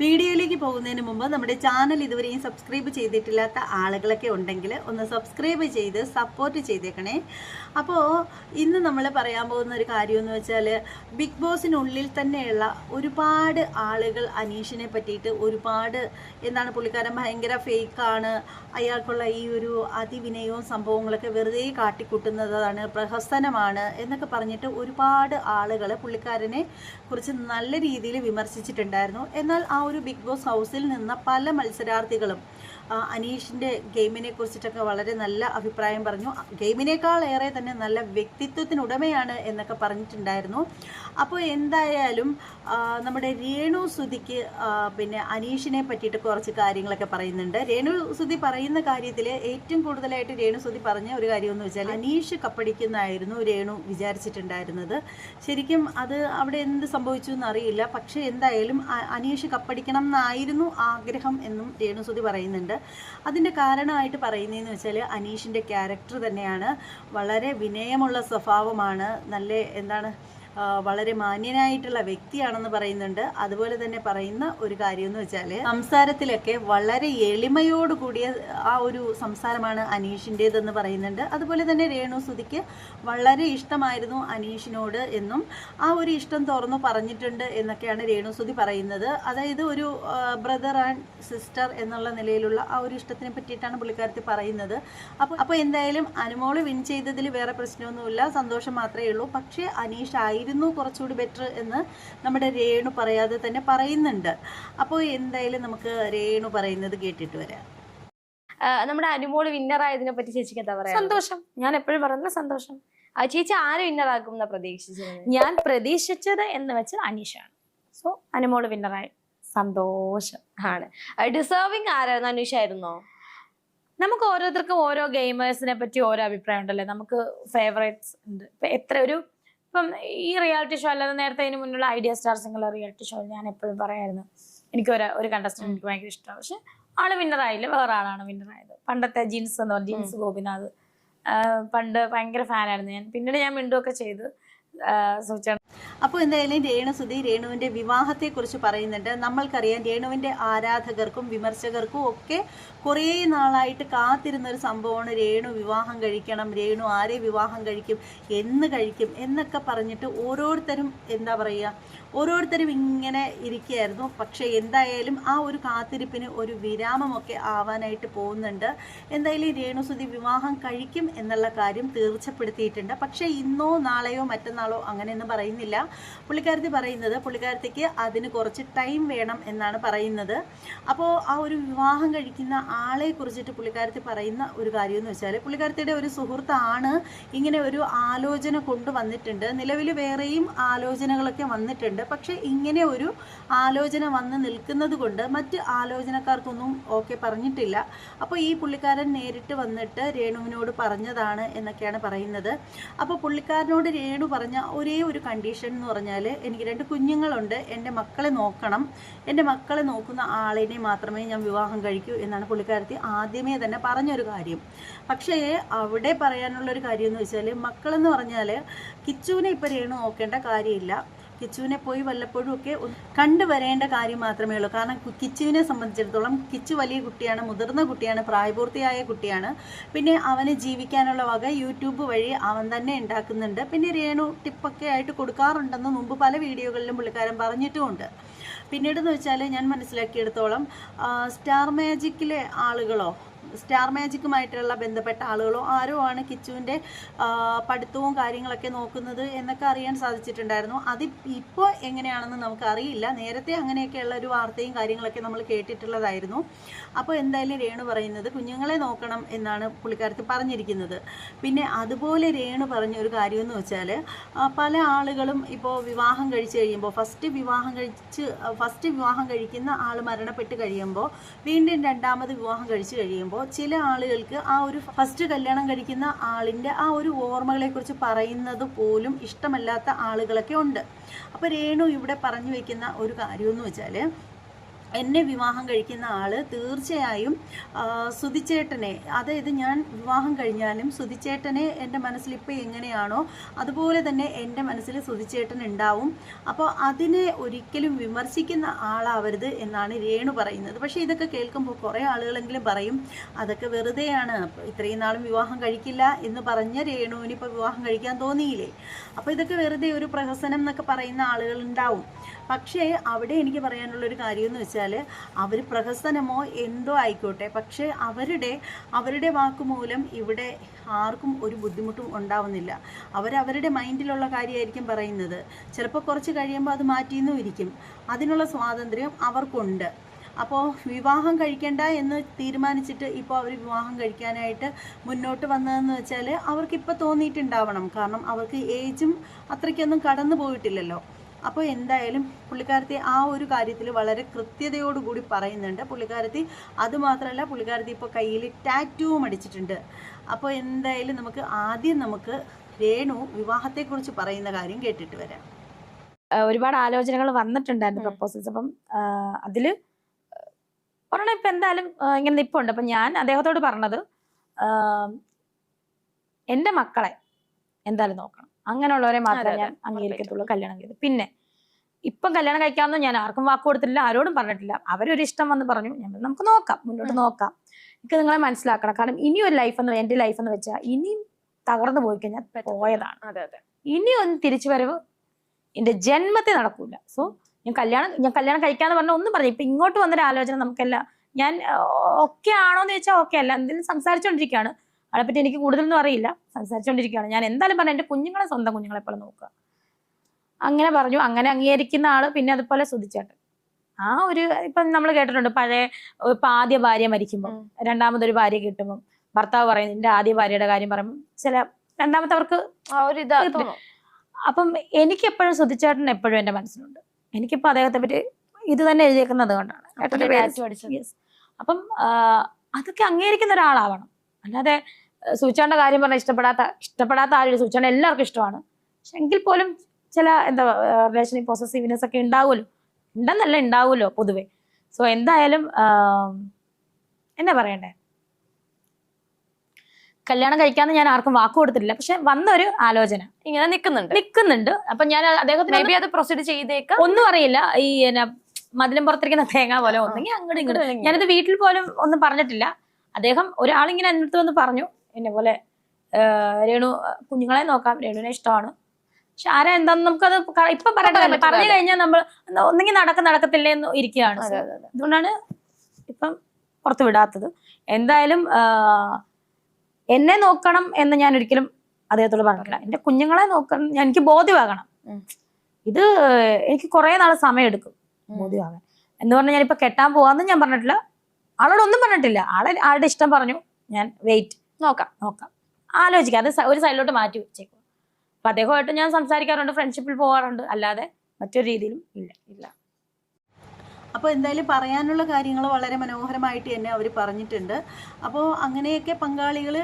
വീഡിയോയിലേക്ക് പോകുന്നതിന് മുമ്പ് നമ്മുടെ ചാനൽ ഇതുവരെയും സബ്സ്ക്രൈബ് ചെയ്തിട്ടില്ലാത്ത ആളുകളൊക്കെ ഉണ്ടെങ്കിൽ ഒന്ന് സബ്സ്ക്രൈബ് ചെയ്ത് സപ്പോർട്ട് ചെയ്തേക്കണേ. അപ്പോൾ ഇന്ന് നമ്മൾ പറയാൻ പോകുന്ന ഒരു കാര്യമെന്ന് വെച്ചാൽ ബിഗ് ബോസിനുള്ളിൽ തന്നെയുള്ള ഒരുപാട് ആളുകൾ അനീഷിനെ പറ്റിയിട്ട് ഒരുപാട് എന്താണ് പുള്ളിക്കാരൻ ഭയങ്കര ഫേക്കാണ് അയാൾക്കുള്ള ഈ ഒരു അതിവിനയവും സംഭവങ്ങളൊക്കെ വെറുതെ കാട്ടിക്കൂട്ടുന്നതാണ് പ്രഹസനമാണ് എന്നൊക്കെ പറഞ്ഞിട്ട് ഒരുപാട് ആളുകൾ പുള്ളിക്കാരനെ കുറിച്ച് നല്ല രീതിയിൽ വിമർശിച്ചിട്ടുണ്ടായിരുന്നു. എന്നാൽ ആ ഒരു ബിഗ് ബോസ് ഹൗസിൽ നിന്ന പല മത്സരാർത്ഥികളും അനീഷിന്റെ ഗെയിമിനെ കുറിച്ചിട്ടൊക്കെ വളരെ നല്ല അഭിപ്രായം പറഞ്ഞു. ഗെയിമിനേക്കാൾ ഏറെ തന്നെ നല്ല വ്യക്തിത്വത്തിനുടമയാണ് എന്നൊക്കെ പറഞ്ഞിട്ടുണ്ടായിരുന്നു. അപ്പോൾ എന്തായാലും നമ്മുടെ രേണു സുധിക്ക് പിന്നെ അനീഷിനെ പറ്റിയിട്ട് കുറച്ച് കാര്യങ്ങളൊക്കെ പറയുന്നുണ്ട്. രേണു സുധി പറയുന്ന കാര്യത്തിൽ ഏറ്റവും കൂടുതലായിട്ട് രേണു സുധി പറഞ്ഞ ഒരു കാര്യം എന്ന് വെച്ചാൽ അനീഷ് കപ്പടിക്കുന്നതായിരുന്നു രേണു വിചാരിച്ചിട്ടുണ്ടായിരുന്നത്. ശരിക്കും അത് അവിടെ എന്ത് സംഭവിച്ചു എന്നറിയില്ല. പക്ഷേ എന്തായാലും അനീഷ് കപ്പടിക്കണം എന്നായിരുന്നു ആഗ്രഹം എന്നും രേണു സുധി പറയുന്നുണ്ട്. അതിന്റെ കാരണമായിട്ട് പറയുന്നതെന്ന് വെച്ചാൽ അനീഷിന്റെ ക്യാരക്ടർ തന്നെയാണ് വളരെ വിനയമുള്ള സ്വഭാവമാണ്. നല്ല എന്താണ് വളരെ മാന്യനായിട്ടുള്ള വ്യക്തിയാണെന്ന് പറയുന്നുണ്ട്. അതുപോലെ തന്നെ പറയുന്ന ഒരു കാര്യം എന്ന് വെച്ചാൽ സംസാരത്തിലൊക്കെ വളരെ എളിമയോട് കൂടിയ ആ ഒരു സംസാരമാണ് അനീഷിന്റേതെന്ന് പറയുന്നുണ്ട്. അതുപോലെ തന്നെ രേണു സുതിക്ക് വളരെ ഇഷ്ടമായിരുന്നു അനീഷിനോട് എന്നും ആ ഒരു ഇഷ്ടം തുറന്നു പറഞ്ഞിട്ടുണ്ട് എന്നൊക്കെയാണ് രേണു സുതി പറയുന്നത്. അതായത് ഒരു ബ്രദർ ആൻഡ് സിസ്റ്റർ എന്നുള്ള നിലയിലുള്ള ആ ഒരു ഇഷ്ടത്തിനെ പറ്റിയിട്ടാണ് പുള്ളിക്കാരത്തി പറയുന്നത്. അപ്പോൾ അപ്പോൾ എന്തായാലും അനുമോൾ വിൻ ചെയ്തതിൽ വേറെ പ്രശ്നമൊന്നുമില്ല. സന്തോഷം മാത്രമേ ഉള്ളൂ. പക്ഷേ അനീഷ് ആയിരുന്നു കുറച്ചുകൂടി ബെറ്റർ എന്ന് നമ്മുടെ രേണു പറയാതെ തന്നെ പറയുന്നുണ്ട്. അപ്പോൾ എന്തായാലും നമുക്ക് രേണു പറയുന്നത് കേട്ടിട്ട് വരാം. നമ്മുടെ അനുമോൾ വിന്നർ ആയതിനെ പറ്റി ചേച്ചിക്ക് എന്താ പറയാ സന്തോഷം. ഞാൻ എപ്പോഴും പറയുന്നത് സന്തോഷം. ആ ചേച്ചി ആര് വിന്നർ ആക്കും എന്നാ പ്രതീക്ഷിച്ചത്? ഞാൻ പ്രതീക്ഷിച്ചത് എന്ന് വെച്ചാൽ അനീഷാണ് സോ അനുമോൾ വിന്നറായി സന്തോഷം. ആണ്. ഡിസേർവിങ് ആരായിരുന്നു? അനുഷായിരുന്നോ നമുക്ക് ഓരോരുത്തർക്കും ഓരോ ഗെയിമേഴ്സിനെ പറ്റി ഓരോ അഭിപ്രായം ഉണ്ടല്ലേ? നമുക്ക് ഫേവറേറ്റ്സ് ഉണ്ട്. ഇപ്പൊ എത്ര ഒരു ഇപ്പം ഈ റിയാലിറ്റി ഷോ അല്ലാതെ നേരത്തെ അതിന് മുന്നുള്ള ഐഡിയ സ്റ്റാർസ് എന്നുള്ള റിയാലിറ്റി ഷോ ഞാൻ എപ്പോഴും പറയായിരുന്നു. എനിക്ക് ഒരു ഒരു കണ്ടസ്റ്റന്റ് എനിക്ക് ഭയങ്കര ഇഷ്ടമാണ് പക്ഷെ ആൾ വിന്നറായില്ല വേറെ ആളാണ് വിന്നർ ആയത്. പണ്ടത്തെ ജീൻസ് എന്ന് പറഞ്ഞു ജീൻസ് ഗോപിനാഥ്. പണ്ട് ഭയങ്കര ഫാനായിരുന്നു ഞാൻ. പിന്നീട് ഞാൻ മിണ്ടുമൊക്കെ ചെയ്ത്. സൂചന അപ്പോൾ എന്തായാലും രേണുവിന്റെ രേണുവിന്റെ വിവാഹത്തെക്കുറിച്ച് പറയുന്നുണ്ട്. നമ്മൾക്കറിയാം രേണുവിന്റെ ആരാധകർക്കും വിമർശകർക്കും ഒക്കെ കുറേ നാളായിട്ട് കാത്തിരുന്ന ഒരു സംഭവമാണ് രേണു വിവാഹം കഴിക്കണം രേണു ആരെ വിവാഹം കഴിക്കും എന്ന് കഴിക്കും എന്നൊക്കെ പറഞ്ഞിട്ട് ഓരോരുത്തരും എന്താ പറയുക ഓരോരുത്തരും ഇങ്ങനെ ഇരിക്കുകയായിരുന്നു. പക്ഷേ എന്തായാലും ആ ഒരു കാത്തിരിപ്പിന് ഒരു വിരാമമൊക്കെ ആവാനായിട്ട് പോകുന്നുണ്ട്. എന്തായാലും രേണുസുതി വിവാഹം കഴിക്കും എന്നുള്ള കാര്യം തീർച്ചപ്പെടുത്തിയിട്ടുണ്ട്. പക്ഷേ ഇന്നോ നാളെയോ മറ്റന്നാളോ അങ്ങനെയൊന്നും പറയുന്നില്ല. പുള്ളിക്കാരത്തി പറയുന്നത് പുള്ളിക്കാരത്തിക്ക് അതിന് കുറച്ച് ടൈം വേണം എന്നാണ് പറയുന്നത്. അപ്പോൾ ആ ഒരു വിവാഹം കഴിക്കുന്ന ആളെ കുറിച്ചിട്ട് പുള്ളിക്കാരത്തി പറയുന്ന ഒരു കാര്യം എന്ന് വെച്ചാൽ പുള്ളിക്കാരത്തിയുടെ ഒരു സുഹൃത്താണ് ഇങ്ങനെ ഒരു ആലോചന കൊണ്ടുവന്നിട്ടുണ്ട് നിലവിൽ വേറെയും ആലോചനകളൊക്കെ വന്നിട്ടുണ്ട്. പക്ഷേ ഇങ്ങനെ ഒരു ആലോചന വന്ന് നിൽക്കുന്നത് കൊണ്ട് മറ്റ് ആലോചനക്കാർക്കൊന്നും ഓക്കെ പറഞ്ഞിട്ടില്ല. അപ്പോൾ ഈ പുള്ളിക്കാരൻ നേരിട്ട് വന്നിട്ട് രേണുവിനോട് പറഞ്ഞതാണ് എന്നൊക്കെയാണ് പറയുന്നത്. അപ്പോൾ പുള്ളിക്കാരനോട് രേണു പറഞ്ഞ ഒരേ ഒരു കണ്ടീഷൻ എന്ന് പറഞ്ഞാൽ എനിക്ക് രണ്ട് കുഞ്ഞുങ്ങളുണ്ട്. എന്റെ മക്കളെ നോക്കണം. എന്റെ മക്കളെ നോക്കുന്ന ആളിനെ മാത്രമേ ഞാൻ വിവാഹം കഴിക്കൂ എന്നാണ് പുള്ളിക്കാരത്തി ആദ്യമേ തന്നെ പറഞ്ഞൊരു കാര്യം. പക്ഷേ അവിടെ പറയാനുള്ളൊരു കാര്യം എന്ന് വെച്ചാൽ മക്കളെന്ന് പറഞ്ഞാൽ കിച്ചുവിനെ ഇപ്പോൾ രേണു നോക്കേണ്ട കാര്യമില്ല. കിച്ചുവിനെ പോയി വല്ലപ്പോഴും ഒക്കെ കണ്ടുവരേണ്ട കാര്യം മാത്രമേ ഉള്ളൂ. കാരണം കിച്ചുവിനെ സംബന്ധിച്ചിടത്തോളം കിച്ചു വലിയ കുട്ടിയാണ് മുതിർന്ന കുട്ടിയാണ് പ്രായപൂർത്തിയായ കുട്ടിയാണ്. പിന്നെ അവന് ജീവിക്കാനുള്ള വക യൂട്യൂബ് വഴി അവൻ തന്നെ ഉണ്ടാക്കുന്നുണ്ട്. പിന്നെ രേണു ടിപ്പൊക്കെ ആയിട്ട് കൊടുക്കാറുണ്ടെന്ന് മുമ്പ് പല വീഡിയോകളിലും പുള്ളിക്കാരൻ പറഞ്ഞിട്ടുമുണ്ട്. പിന്നീടെന്ന് വെച്ചാൽ ഞാൻ മനസ്സിലാക്കിയെടുത്തോളം സ്റ്റാർ മാജിക്കിലെ ആളുകളോ സ്റ്റാർ മാജിക്കുമായിട്ടുള്ള ബന്ധപ്പെട്ട ആളുകളോ ആരോ ആണ് കിച്ചുവിന്റെ പഠിത്തവും കാര്യങ്ങളൊക്കെ നോക്കുന്നത് എന്നൊക്കെ അറിയാൻ സാധിച്ചിട്ടുണ്ടായിരുന്നു. അത് ഇപ്പോൾ എങ്ങനെയാണെന്ന് നമുക്കറിയില്ല. നേരത്തെ അങ്ങനെയൊക്കെയുള്ള ഒരു വാർത്തയും കാര്യങ്ങളൊക്കെ നമ്മൾ കേട്ടിട്ടുള്ളതായിരുന്നു. അപ്പോൾ എന്തായാലും രേണു പറയുന്നത് കുഞ്ഞുങ്ങളെ നോക്കണം എന്നാണ് പുള്ളിക്കാരത്ത് പറഞ്ഞിരിക്കുന്നത്. പിന്നെ അതുപോലെ രേണു പറഞ്ഞ ഒരു കാര്യമെന്ന് വെച്ചാൽ പല ആളുകളും ഇപ്പോൾ വിവാഹം കഴിച്ച് കഴിയുമ്പോൾ ഫസ്റ്റ് വിവാഹം കഴിച്ച് ഫസ്റ്റ് വിവാഹം കഴിക്കുന്ന ആൾ മരണപ്പെട്ട് കഴിയുമ്പോൾ വീണ്ടും രണ്ടാമത് വിവാഹം കഴിച്ച് കഴിയുമ്പോൾ ചില ആളുകൾക്ക് ആ ഒരു ഫസ്റ്റ് കല്യാണം കഴിക്കുന്ന ആളിന്റെ ആ ഒരു ഓർമ്മകളെക്കുറിച്ച് പറയുന്നത് പോലും ഇഷ്ടമല്ലാത്ത ആളുകളൊക്കെ ഉണ്ട്. അപ്പോൾ രേണു ഇവിടെ പറഞ്ഞു വയ്ക്കുന്ന ഒരു കാര്യമെന്ന് വെച്ചാൽ എന്നെ വിവാഹം കഴിക്കുന്ന ആൾ തീർച്ചയായും സുതിച്ചേട്ടനെ അതായത് ഞാൻ വിവാഹം കഴിഞ്ഞാലും സുതിച്ചേട്ടനെ എന്റെ മനസ്സിൽ ഇപ്പോൾ എങ്ങനെയാണോ അതുപോലെ തന്നെ എന്റെ മനസ്സിൽ സുതിച്ചേട്ടൻ ഉണ്ടാവും. അപ്പോൾ അതിനെ ഒരിക്കലും വിമർശിക്കുന്ന ആളാവരുത് എന്നാണ് രേണു പറയുന്നത്. പക്ഷേ ഇതൊക്കെ കേൾക്കുമ്പോൾ കുറേ ആളുകളെങ്കിലും പറയും അതൊക്കെ വെറുതെയാണ് ഇത്രയും നാളും വിവാഹം കഴിക്കില്ല എന്ന് പറഞ്ഞ രേണുവിന് ഇപ്പോൾ വിവാഹം കഴിക്കാൻ തോന്നിയില്ലേ? അപ്പോൾ ഇതൊക്കെ വെറുതെ ഒരു പ്രഹസനം എന്നൊക്കെ പറയുന്ന ആളുകൾ ഉണ്ടാവും. പക്ഷേ അവിടെ എനിക്ക് പറയാനുള്ളൊരു കാര്യം എന്ന് വെച്ചാൽ അവർ പ്രഹസനമോ എന്തോ ആയിക്കോട്ടെ. പക്ഷേ അവരുടെ അവരുടെ വാക്കുമൂലം ഇവിടെ ആർക്കും ഒരു ബുദ്ധിമുട്ടും ഉണ്ടാവുന്നില്ല. അവരവരുടെ മൈൻഡിലുള്ള കാര്യമായിരിക്കും പറയുന്നത്. ചിലപ്പോൾ കുറച്ച് കഴിയുമ്പോൾ അത് മാറ്റിയെന്നും ഇരിക്കും. അതിനുള്ള സ്വാതന്ത്ര്യം അവർക്കുണ്ട്. അപ്പോൾ വിവാഹം കഴിക്കേണ്ട എന്ന് തീരുമാനിച്ചിട്ട് ഇപ്പോൾ അവർ വിവാഹം കഴിക്കാനായിട്ട് മുന്നോട്ട് വന്നതെന്ന് വെച്ചാൽ അവർക്കിപ്പോൾ തോന്നിയിട്ടുണ്ടാവണം. കാരണം അവർക്ക് ഏജും അത്രയ്ക്കൊന്നും കടന്നു പോയിട്ടില്ലല്ലോ. അപ്പോൾ എന്തായാലും പുള്ളിക്കാരത്തി ആ ഒരു കാര്യത്തിൽ വളരെ കൃത്യതയോടുകൂടി പറയുന്നുണ്ട്. പുള്ളിക്കാരത്തി അതുമാത്രമല്ല പുള്ളിക്കാരത്തി ഇപ്പോൾ കയ്യിൽ ടാറ്റുവും അടിച്ചിട്ടുണ്ട്. അപ്പോൾ എന്തായാലും നമുക്ക് ആദ്യം നമുക്ക് രേണു വിവാഹത്തെക്കുറിച്ച് പറയുന്ന കാര്യം കേട്ടിട്ട് വരാം. ഒരുപാട് ആലോചനകൾ വന്നിട്ടുണ്ടായിരുന്നു. പ്രപ്പോസൽസ്. അപ്പം അതിൽ അതിൽ ഒരെണ്ണം ഇപ്പം എന്തായാലും ഇങ്ങനെ നിപ്പുണ്ട്. അപ്പം ഞാൻ അദ്ദേഹത്തോട് പറഞ്ഞത് എന്റെ മക്കളെ എന്തായാലും നോക്കണം. അങ്ങനെയുള്ളവരെ മാത്രമേ. ഞാൻ അംഗീകരിക്കത്തുള്ളൂ കല്യാണം ചെയ്ത് പിന്നെ ഇപ്പം കല്യാണം കഴിക്കാമെന്ന് ഞാൻ ആർക്കും വാക്ക് കൊടുത്തിട്ടില്ല ആരോടും പറഞ്ഞിട്ടില്ല. അവരൊരു ഇഷ്ടം വന്ന് പറഞ്ഞു ഞങ്ങൾ നമുക്ക് നോക്കാം മുന്നോട്ട് നോക്കാം. എനിക്ക് നിങ്ങളെ മനസ്സിലാക്കണം. കാരണം ഇനി ഒരു ലൈഫ് എന്ന് എന്റെ ലൈഫ് എന്ന് വെച്ചാൽ ഇനിയും തകർന്നു പോയി കഴിഞ്ഞാൽ പോയതാണ്. ഇനി ഒന്ന് തിരിച്ചു വരവ് എന്റെ ജന്മത്തെ നടക്കൂല. സോ ഞാൻ കല്യാണം ഞാൻ കല്യാണം കഴിക്കാന്ന് പറഞ്ഞ ഒന്നും പറഞ്ഞു ഇപ്പൊ ഇങ്ങോട്ട് വന്നൊരു ആലോചന നമുക്കെല്ലാം ഞാൻ ഓക്കെ ആണോന്ന് ചോദിച്ചാൽ ഓക്കെ അല്ല. എന്തെങ്കിലും സംസാരിച്ചുകൊണ്ടിരിക്കുകയാണ് അതിനെപ്പറ്റി എനിക്ക് കൂടുതലൊന്നും അറിയില്ല. സംസാരിച്ചുകൊണ്ടിരിക്കുകയാണ് ഞാൻ എന്തായാലും പറഞ്ഞു എന്റെ കുഞ്ഞുങ്ങളെ സ്വന്തം കുഞ്ഞുങ്ങളെ പോലെ നോക്കുക. അങ്ങനെ പറഞ്ഞു. അങ്ങനെ അംഗീകരിക്കുന്ന ആൾ പിന്നെ അതുപോലെ ശ്രദ്ധിച്ചേട്ടൻ. ആ ഒരു ഇപ്പം നമ്മൾ കേട്ടിട്ടുണ്ട് പഴയ ഇപ്പൊ ആദ്യ ഭാര്യ മരിക്കുമ്പോൾ. രണ്ടാമതൊരു ഭാര്യ കിട്ടുമ്പോൾ ഭർത്താവ് പറയുന്നത് എന്റെ ആദ്യ ഭാര്യയുടെ കാര്യം പറയുമ്പോൾ ചില രണ്ടാമത്തെ അവർക്ക് ഒരു ഇതാ. അപ്പം എനിക്ക് എപ്പോഴും സുധിച്ചേട്ടൻ എപ്പോഴും എന്റെ മനസ്സിലുണ്ട്. എനിക്കിപ്പോ അദ്ദേഹത്തെ പറ്റി ഇത് തന്നെ എഴുതിയേക്കുന്നത് കൊണ്ടാണ്. അപ്പം അതൊക്കെ അംഗീകരിക്കുന്ന ഒരാളാവണം. അല്ലാതെ സൂചാണ്ട കാര്യം പറഞ്ഞാൽ ഇഷ്ടപ്പെടാത്ത ഇഷ്ടപ്പെടാത്ത ആരും സൂചാണ്ട എല്ലാവർക്കും ഇഷ്ടമാണ്. പക്ഷെ എങ്കിൽ പോലും ചില എന്താ റിലേഷൻ പോസസീവ്നെസ് ഒക്കെ ഉണ്ടാവുമല്ലോ. ഉണ്ടെന്നല്ല ഉണ്ടാവുമല്ലോ പൊതുവെ. സോ എന്തായാലും എന്നാ പറയണ്ടേ? കല്യാണം കഴിക്കാന്ന് ഞാൻ ആർക്കും വാക്ക് കൊടുത്തിട്ടില്ല. പക്ഷെ വന്ന ഒരു ആലോചന. ഇങ്ങനെ നിൽക്കുന്നുണ്ട്. നിൽക്കുന്നുണ്ട്. അപ്പൊ ഞാൻ അദ്ദേഹത്തിന് അത് പ്രൊസീഡ് ചെയ്തേക്കാം. ഒന്നും അറിയില്ല. ഈ എന്നാ മതിലും പുറത്തിരിക്കുന്ന തേങ്ങ പോലെ ഒന്നെങ്കിൽ അങ്ങോട്ട് ഇങ്ങോട്ട്. ഞാനിത് വീട്ടിൽ പോലും ഒന്നും പറഞ്ഞിട്ടില്ല. അദ്ദേഹം ഒരാളിങ്ങനെ എന്റെ അടുത്ത് വന്ന് പറഞ്ഞു എന്നെ പോലെ രേണു കുഞ്ഞുങ്ങളെ നോക്കാം രേണുവിനെ ഇഷ്ടമാണ്. പക്ഷെ ആരാ എന്താന്ന് നമുക്കത് ഇപ്പൊ പറയാം പറഞ്ഞു കഴിഞ്ഞാൽ നമ്മൾ ഒന്നെങ്കിൽ നടക്ക നടക്കത്തില്ലേ എന്ന് ഇരിക്കുകയാണ്. അതുകൊണ്ടാണ് ഇപ്പം പുറത്ത് വിടാത്തത്. എന്തായാലും എന്നെ നോക്കണം എന്ന് ഞാൻ ഒരിക്കലും അദ്ദേഹത്തോട് പറഞ്ഞിട്ടില്ല. എന്റെ കുഞ്ഞുങ്ങളെ നോക്കണം എനിക്ക് ബോധ്യമാകണം. ഇത് എനിക്ക് കുറെ നാൾ സമയം എടുക്കും ബോധ്യമാകാൻ. എന്ന് പറഞ്ഞാൽ ഞാനിപ്പോ കെട്ടാൻ പോവാന്ന് ഞാൻ പറഞ്ഞിട്ടില്ല. ആളോട് ഒന്നും പറഞ്ഞിട്ടില്ല. ആളെ ആളുടെ ഇഷ്ടം പറഞ്ഞു. ഞാൻ വെയിറ്റ് നോക്കാം. നോക്കാം. ആലോചിക്കാം. അത് ഒരു സൈഡിലോട്ട് മാറ്റി വെച്ചേക്കും അപ്പൊ അദ്ദേഹമായിട്ട് ഞാൻ സംസാരിക്കാറുണ്ട് ഫ്രണ്ട്ഷിപ്പിൽ പോകാറുണ്ട് അല്ലാതെ മറ്റൊരു രീതിയിലും ഇല്ല ഇല്ല. അപ്പോൾ എന്തായാലും പറയാനുള്ള കാര്യങ്ങൾ വളരെ മനോഹരമായിട്ട് തന്നെ അവർ പറഞ്ഞിട്ടുണ്ട്. അപ്പോൾ അങ്ങനെയൊക്കെ പങ്കാളികൾ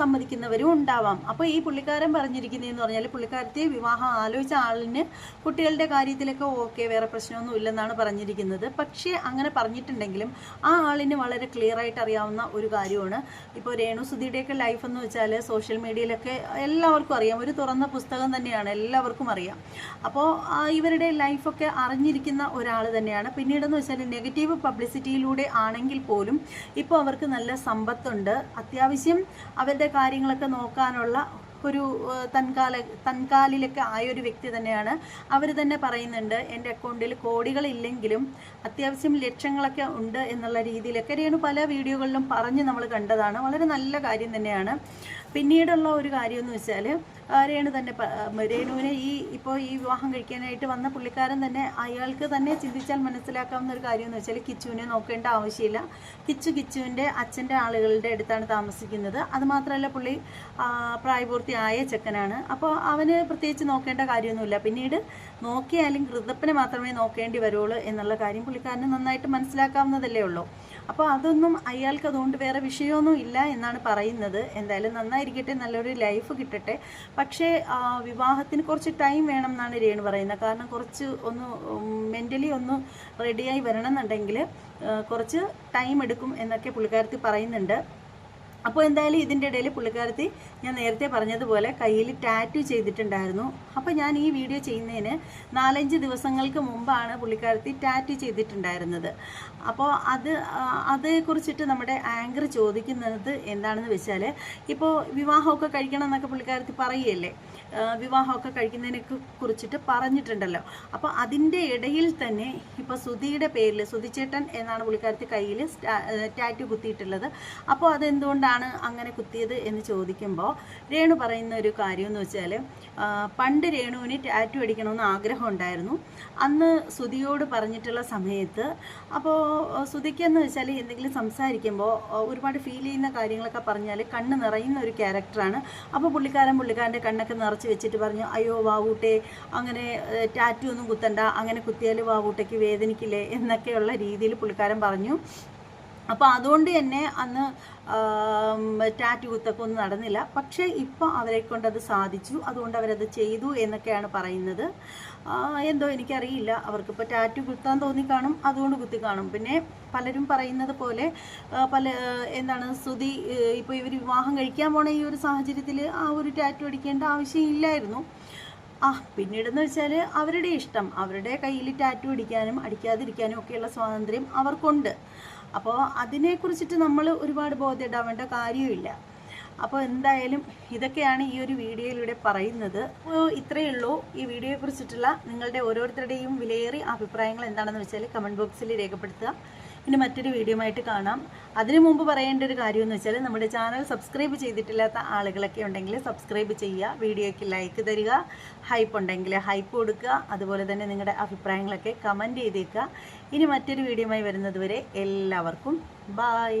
സമ്മതിക്കുന്നവരും ഉണ്ടാവാം. അപ്പോൾ ഈ പുള്ളിക്കാരൻ പറഞ്ഞിരിക്കുന്നതെന്ന് പറഞ്ഞാൽ പുള്ളിക്കാരത്തെ വിവാഹം ആലോചിച്ച ആളിന് കുട്ടികളുടെ കാര്യത്തിലൊക്കെ ഓക്കെ വേറെ പ്രശ്നമൊന്നും ഇല്ലെന്നാണ് പറഞ്ഞിരിക്കുന്നത്. പക്ഷേ അങ്ങനെ പറഞ്ഞിട്ടുണ്ടെങ്കിലും ആ ആളിന് വളരെ ക്ലിയർ ആയിട്ട് അറിയാവുന്ന ഒരു കാര്യമാണ്. ഇപ്പോൾ രേണുസുധിയുടെയൊക്കെ ലൈഫ് എന്ന് വെച്ചാൽ സോഷ്യൽ മീഡിയയിലൊക്കെ എല്ലാവർക്കും അറിയാം. ഒരു തുറന്ന പുസ്തകം തന്നെയാണ് എല്ലാവർക്കും അറിയാം. അപ്പോൾ ഇവരുടെ ലൈഫൊക്കെ അറിഞ്ഞിരിക്കുന്ന ഒരാൾ തന്നെയാണ്. പിന്നീടെന്ന് വെച്ചാൽ നെഗറ്റീവ് പബ്ലിസിറ്റിയിലൂടെ ആണെങ്കിൽ പോലും ഇപ്പോൾ അവർക്ക് നല്ല സമ്പത്തുണ്ട്. അത്യാവശ്യം അവരുടെ കാര്യങ്ങളൊക്കെ നോക്കാനുള്ള ഒരു തൻകാല തൻകാലിലൊക്കെ ആയ ഒരു വ്യക്തി തന്നെയാണ്. അവർ തന്നെ പറയുന്നുണ്ട് എന്റെ അക്കൗണ്ടിൽ കോടികളില്ലെങ്കിലും അത്യാവശ്യം ലക്ഷങ്ങളൊക്കെ ഉണ്ട് എന്നുള്ള രീതിയിലൊക്കെ. രേണു പല വീഡിയോകളിലും പറഞ്ഞ് നമ്മൾ കണ്ടതാണ്. വളരെ നല്ല കാര്യം തന്നെയാണ്. പിന്നീടുള്ള ഒരു കാര്യം എന്ന് വെച്ചാൽ രേണു തന്നെ രേണുവിനെ ഈ ഇപ്പോൾ ഈ വിവാഹം കഴിക്കാനായിട്ട് വന്ന പുള്ളിക്കാരൻ തന്നെ അയാൾക്ക് തന്നെ ചിന്തിച്ചാൽ മനസ്സിലാക്കാവുന്ന ഒരു കാര്യം എന്ന് വെച്ചാൽ കിച്ചുവിനെ നോക്കേണ്ട ആവശ്യമില്ല. കിച്ചു കിച്ചുവിന്റെ അച്ഛന്റെ ആളുകളുടെ അടുത്താണ് താമസിക്കുന്നത്. അതുമാത്രമല്ല പുള്ളി പ്രായപൂർത്തിയായ ചെക്കനാണ്. അപ്പോൾ അവന് പ്രത്യേകിച്ച് നോക്കേണ്ട കാര്യമൊന്നുമില്ല. പിന്നീട് നോക്കിയാലും കൃതപ്പനെ മാത്രമേ നോക്കേണ്ടി വരുള്ളൂ എന്നുള്ള കാര്യം പുള്ളിക്കാരന് നന്നായിട്ട് മനസ്സിലാക്കാവുന്നതല്ലേ ഉള്ളൂ. അപ്പോൾ അതൊന്നും അയാൾക്ക് അതുകൊണ്ട് വേറെ വിഷയമൊന്നും ഇല്ല എന്നാണ് പറയുന്നത്. എന്തായാലും നന്നായിരിക്കട്ടെ നല്ലൊരു ലൈഫ് കിട്ടട്ടെ. പക്ഷേ വിവാഹത്തിന് കുറച്ച് ടൈം വേണം എന്നാണ് രേണു പറയുന്നത്. കാരണം കുറച്ച് ഒന്ന് മെന്റലി ഒന്ന് റെഡിയായി വരണം എന്നുണ്ടെങ്കിൽ കുറച്ച് ടൈം എടുക്കും എന്നൊക്കെ പുള്ളിക്കാരത്തി പറയുന്നുണ്ട്. അപ്പോൾ എന്തായാലും ഇതിന്റെ ഇടയിൽ പുള്ളിക്കാരത്തി ഞാൻ നേരത്തെ പറഞ്ഞതുപോലെ കയ്യിൽ ടാറ്റു ചെയ്തിട്ടുണ്ടായിരുന്നു. അപ്പോൾ ഞാൻ ഈ വീഡിയോ ചെയ്യുന്നതിന് നാലഞ്ച് ദിവസങ്ങൾക്ക് മുമ്പാണ് പുള്ളിക്കാരത്തി ടാറ്റു ചെയ്തിട്ടുണ്ടായിരുന്നത്. അപ്പോൾ അത് അതേക്കുറിച്ചിട്ട് നമ്മുടെ ആങ്കർ ചോദിക്കുന്നത് എന്താണെന്ന് വെച്ചാൽ ഇപ്പോൾ വിവാഹമൊക്കെ കഴിക്കണം എന്നൊക്കെ പുള്ളിക്കാരത്തി പറയുകയല്ലേ വിവാഹമൊക്കെ കഴിക്കുന്നതിനെ കുറിച്ചിട്ട് പറഞ്ഞിട്ടുണ്ടല്ലോ. അപ്പോൾ അതിന്റെ ഇടയിൽ തന്നെ ഇപ്പോൾ സുധിയുടെ പേരിൽ സുധിച്ചേട്ടൻ എന്നാണ് പുള്ളിക്കാരത്തി കയ്യിൽ ടാറ്റു കുത്തിയിട്ടുള്ളത്. അപ്പോൾ അതെന്തുകൊണ്ടാണ് അങ്ങനെ കുത്തിയത് എന്ന് ചോദിക്കുമ്പോൾ രേണു പറയുന്ന ഒരു കാര്യം എന്ന് വെച്ചാൽ പണ്ട് രേണുവിന് ടാറ്റു അടിക്കണമെന്ന് ആഗ്രഹം ഉണ്ടായിരുന്നു. അന്ന് സുധിയോട് പറഞ്ഞിട്ടുള്ള സമയത്ത് അപ്പോൾ സുധിക്കെന്ന് വെച്ചാൽ എന്തെങ്കിലും സംസാരിക്കുമ്പോൾ ഒരുപാട് ഫീൽ ചെയ്യുന്ന കാര്യങ്ങളൊക്കെ പറഞ്ഞാൽ കണ്ണ് നിറയുന്ന ഒരു ക്യാരക്ടറാണ് അപ്പോൾ പുള്ളിക്കാരൻ പുള്ളിക്കാരന്റെ കണ്ണൊക്കെ നിറച്ച് വെച്ചിട്ട് പറഞ്ഞു അയ്യോ വാവൂട്ടെ അങ്ങനെ ടാറ്റു ഒന്നും കുത്തണ്ട അങ്ങനെ കുത്തിയാൽ വാവൂട്ടയ്ക്ക് വേദനിക്കില്ലേ? എന്നൊക്കെയുള്ള രീതിയിൽ പുള്ളിക്കാരൻ പറഞ്ഞു. അപ്പോൾ അതുകൊണ്ട് തന്നെ അന്ന് ടാറ്റു കുത്തൊക്കെ ഒന്നും നടന്നില്ല. പക്ഷേ ഇപ്പോൾ അവരെ കൊണ്ട് അത് സാധിച്ചു. അതുകൊണ്ട് അവരത് ചെയ്തു എന്നൊക്കെയാണ് പറയുന്നത്. എന്തോ എനിക്കറിയില്ല. അവർക്കിപ്പോൾ ടാറ്റു കുത്താൻ തോന്നി കാണും അതുകൊണ്ട് കുത്തി കാണും. പിന്നെ പലരും പറയുന്നത് പോലെ പല എന്താണ് സ്തുതി ഇപ്പോൾ ഇവർ വിവാഹം കഴിക്കാൻ പോണ ഈ ഒരു സാഹചര്യത്തിൽ ആ ഒരു ടാറ്റു അടിക്കേണ്ട ആവശ്യമില്ലായിരുന്നു ആ പിന്നീടെന്ന് വെച്ചാൽ അവരുടെ ഇഷ്ടം. അവരുടെ കയ്യിൽ ടാറ്റു അടിക്കാനും അടിക്കാതിരിക്കാനും ഒക്കെയുള്ള സ്വാതന്ത്ര്യം അവർക്കുണ്ട്. അപ്പോൾ അതിനെക്കുറിച്ചിട്ട് നമ്മൾ ഒരുപാട് ബോധ്യപ്പെടാവേണ്ട കാര്യമില്ല അപ്പോൾ എന്തായാലും ഇതൊക്കെയാണ് ഈ ഒരു വീഡിയോയിലൂടെ പറയുന്നത്. ഇത്രയേ ഉള്ളൂ. ഈ വീഡിയോയെക്കുറിച്ചിട്ടുള്ള നിങ്ങളുടെ ഓരോരുത്തരുടെയും വിലയേറി അഭിപ്രായങ്ങൾ എന്താണെന്ന് വെച്ചാൽ കമന്റ് ബോക്സിൽ രേഖപ്പെടുത്തുക. ഇനി മറ്റൊരു വീഡിയോ ആയിട്ട് കാണാം. അതിനു മുമ്പ് പറയേണ്ട ഒരു കാര്യം എന്ന് വെച്ചാൽ നമ്മുടെ ചാനൽ സബ്സ്ക്രൈബ് ചെയ്തിട്ടില്ലാത്ത ആളുകളൊക്കെ ഉണ്ടെങ്കിൽ സബ്സ്ക്രൈബ് ചെയ്യുക വീഡിയോയ്ക്ക് ലൈക്ക് തരിക ഹൈപ്പ് ഉണ്ടെങ്കിൽ ഹൈപ്പ് കൊടുക്കുക അതുപോലെ തന്നെ നിങ്ങളുടെ അഭിപ്രായങ്ങളൊക്കെ കമന്റ് ചെയ്തേക്കുക. ഇനി മറ്റൊരു വീഡിയോയുമായി വരുന്നതുവരെ എല്ലാവർക്കും ബായ്